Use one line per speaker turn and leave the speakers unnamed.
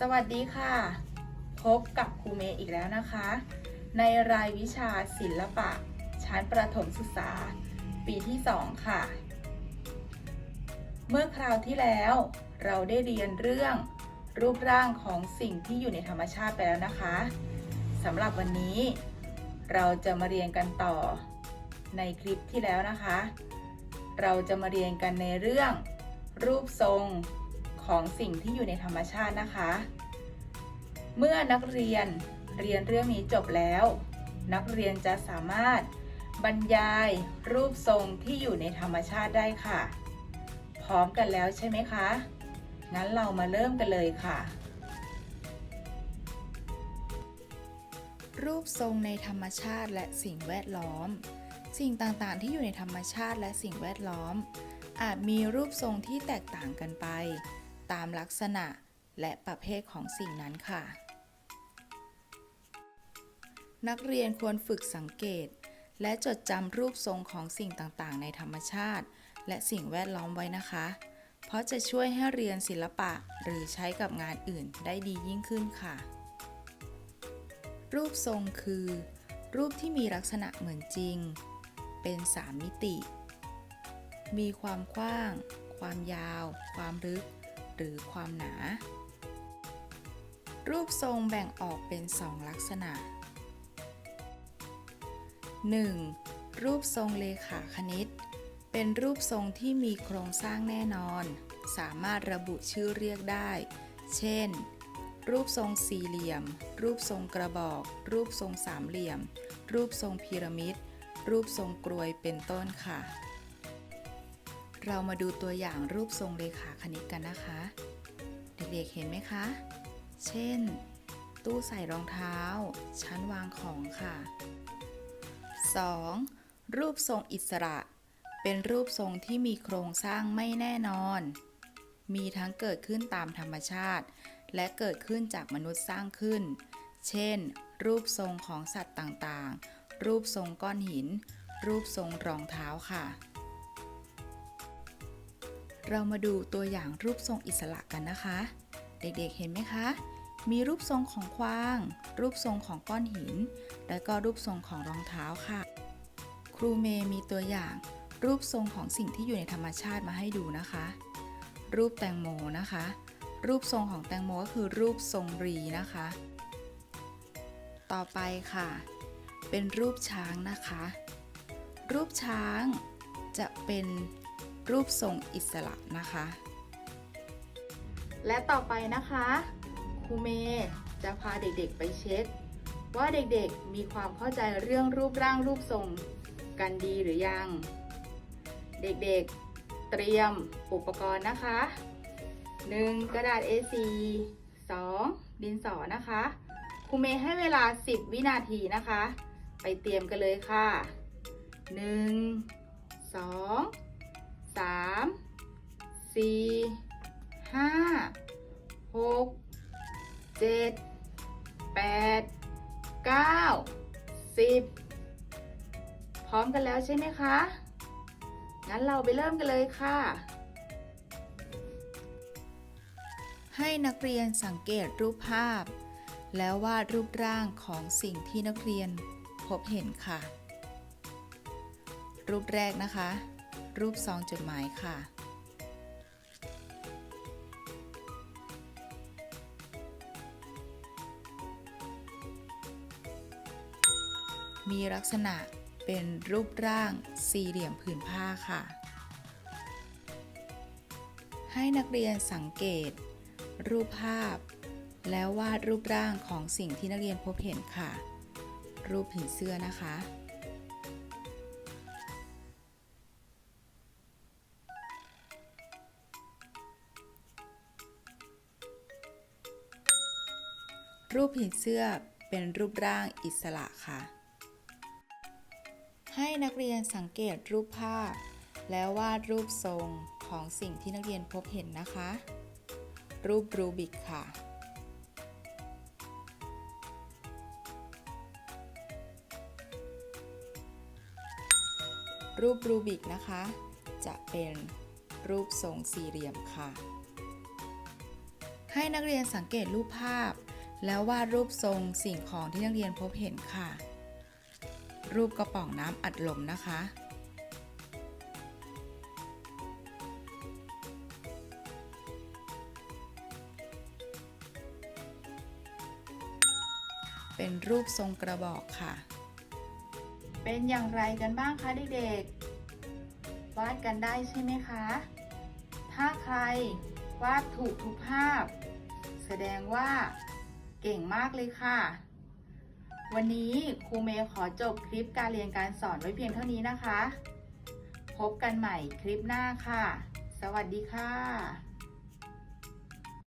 สวัสดีค่ะ พบกับครูเมย์อีกแล้วนะคะ ในรายวิชาศิลปะ ชั้นประถมศึกษา ปีที่ 2 ค่ะ เมื่อคราวที่แล้ว เราได้เรียนเรื่องรูปร่างของสิ่งที่อยู่ในธรรมชาติไปแล้วนะคะสำหรับวันนี้ เราจะมาเรียนกันต่อในคลิปที่แล้วนะคะ เราจะมาเรียนกันในเรื่อง รูปทรง ของสิ่งที่อยู่ในธรรมชาตินะคะ เมื่อนักเรียนเรียนเรื่องนี้จบแล้ว นักเรียนจะสามารถบรรยายรูปทรงที่อยู่ในธรรมชาติได้ค่ะ พร้อมกันแล้วใช่ไหมคะ งั้นเรามาเริ่มกันเลยค่ะ รูปทรงในธรรมชาติและสิ่งแวดล้อม สิ่งต่างๆ ที่อยู่ในธรรมชาติและสิ่งแวดล้อม อาจมีรูปทรงที่แตกต่างกันไป ตามลักษณะและประเภทของสิ่งนั้นค่ะ นักเรียนควรฝึกสังเกต และจดจำรูปทรงของสิ่งต่างๆ ในธรรมชาติ และสิ่งแวดล้อมไว้นะคะ เพราะจะช่วยให้เรียนศิลปะหรือใช้กับงานอื่นได้ดียิ่งขึ้นค่ะ รูปทรงคือ รูปที่มีลักษณะเหมือนจริง เป็นสามมิติ มีความกว้าง ความยาว ความลึก หรือความหนา รูปทรงแบ่งออกเป็นสองลักษณะ 1. รูปทรงเลขาคณิต เป็นรูปทรงที่มีโครงสร้างแน่นอน สามารถระบุชื่อเรียกได้ เช่น รูปทรงสี่เหลี่ยม รูปทรงกระบอก รูปทรงสามเหลี่ยม รูปทรงพีระมิด รูปทรงกรวยเป็นต้นค่ะ เรามาดูตัวอย่างรูปทรงเลขาคณิตกันนะคะ เด็กๆเห็นไหมคะ เช่น ตู้ใส่รองเท้า ชั้นวางของค่ะ 2. รูปทรงอิสระ เป็นรูปทรงที่มีโครงสร้างไม่แน่นอน มีทั้งเกิดขึ้นตามธรรมชาติ และเกิดขึ้นจากมนุษย์สร้างขึ้น เช่น รูปทรงของสัตว์ต่างๆ รูปทรงก้อนหิน รูปทรงรองเท้าค่ะ เรามาดูตัวอย่างรูปทรงอิสระกันนะคะ เด็กๆเห็นไหมคะ มีรูปทรงของควาง รูปทรงของก้อนหิน และก็รูปทรงของรองเท้าค่ะ ครูเมย์มีตัวอย่าง รูปทรงของสิ่งที่อยู่ในธรรมชาติมาให้ดูนะคะ รูปแตงโมนะคะ รูปทรงของแตงโมก็คือรูปทรงรีนะคะ ต่อไปค่ะ เป็นรูปช้างนะคะ รูปช้างจะเป็น รูปทรงอิสระนะคะ และต่อไปนะคะครูเมย์จะพาเด็กๆไปเช็ค ว่าเด็กๆมีความเข้าใจเรื่องรูปร่างรูปทรงกันดีหรือยัง เด็กๆเตรียมอุปกรณ์นะคะ 1. กระดาษ A4 2. ดินสอนะคะครูเมย์ให้เวลา 10 วินาทีนะคะ ไปเตรียมกันเลยค่ะ 1 2 3 4 5 6 7 8 9 10พร้อมกันแล้วใช่ไหมคะ งั้นเราไปเริ่มกันเลยค่ะ ให้นักเรียนสังเกตรูปภาพ แล้ววาดรูปร่างของสิ่งที่นักเรียนพบเห็นค่ะ รูปแรกนะคะ รูปซองจดหมายค่ะ มีลักษณะเป็นรูปร่างสี่เหลี่ยมผืนผ้าค่ะ ให้นักเรียนสังเกต รูปภาพ แล้ววาดรูปร่างของสิ่งที่นักเรียนพบเห็นค่ะ รูปผีเสื้อนะคะ รูปผีเสื้อเป็นรูปร่างอิสระค่ะ ให้นักเรียนสังเกตรูปภาพ แล้ววาดรูปทรงของสิ่งที่นักเรียนพบเห็นนะคะ รูปรูบิกค่ะรูปรูบิกนะคะ จะเป็นรูปทรงสี่เหลี่ยมค่ะ ให้นักเรียนสังเกตรูปภาพ แล้ววาดรูปทรงสิ่งของที่นักเรียนพบเห็นค่ะ รูปกระป๋องน้ำอัดลมนะคะ เป็นรูปทรงกระบอกค่ะ เป็นอย่างไรกันบ้างคะเด็กๆ วาดกันได้ใช่ไหมคะ ถ้าใครวาดถูกทุกภาพ แสดงว่า เก่งมากเลยค่ะ วันนี้ครูเมย์ขอจบคลิปการเรียนการสอนไว้เพียงเท่านี้นะคะ พบกันใหม่คลิปหน้าค่ะ สวัสดีค่ะ